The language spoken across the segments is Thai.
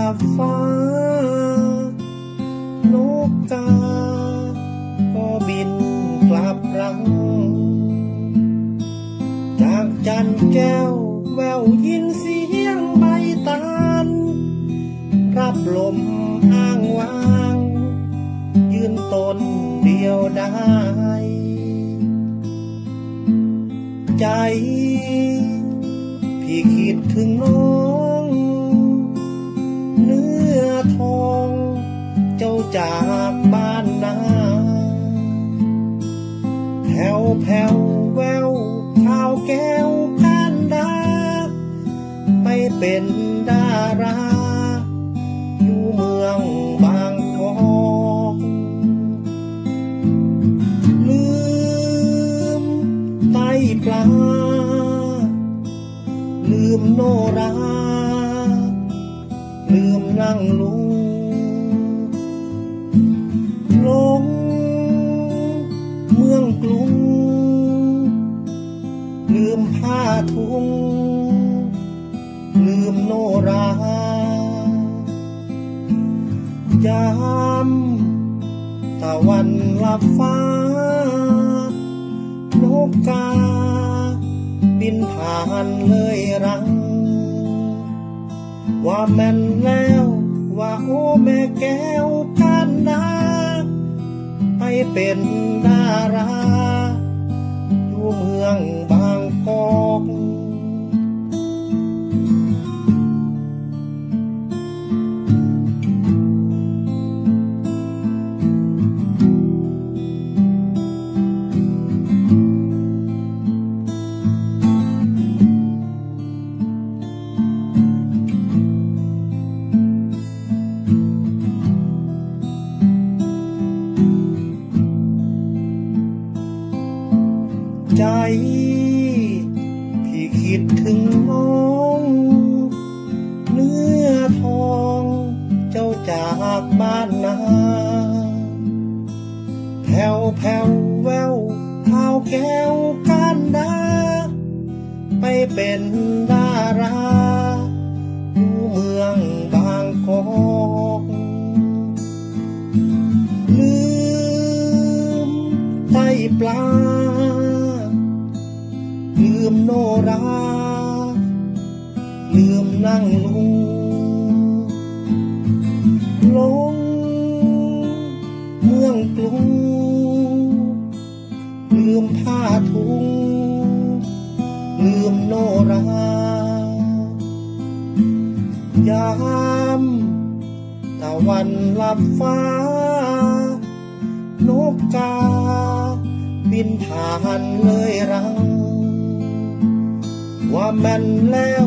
ลับฟ้านกกาก็บินกลับรัง จากจันแก้วแววยินเสียงใบตาลรับลมอ้างว้าง ยืนตนเดียวได้ ใจ พี่คิดถึงน้อง จากบ้านนาแผ่วแผ่วแววข่าวแก้วกันดาไปเป็นดารา อยู่เมืองบางกอกลืมไตปลา ลืมโนรา ลืมนั่งลุ ยามตะวันลับฟ้านกกา บินผ่านเลยรัง ว่าแม่นแล้วว่าโอ้แม่แก้วกันดาไปเป็นดาราอยู่เมืองบางกอก คิดถึงน้องเนื้อทองเจ้าจากบ้านนาแผ่วแผ่วแววข้าวแก้วกันดาไปเป็นดา นราลืมนั่งลงลง เมืองกรุงลืมผ้าทุงลืมโนรายามตะวันลับฟ้านกกา บินผ่านเลยรัง แม่นแล้ว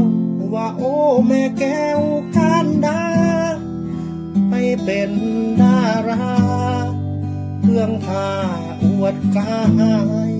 ว่าโอ้แม่แก้วกานดาไปเป็นดารา เรื่องท่าอวดกาย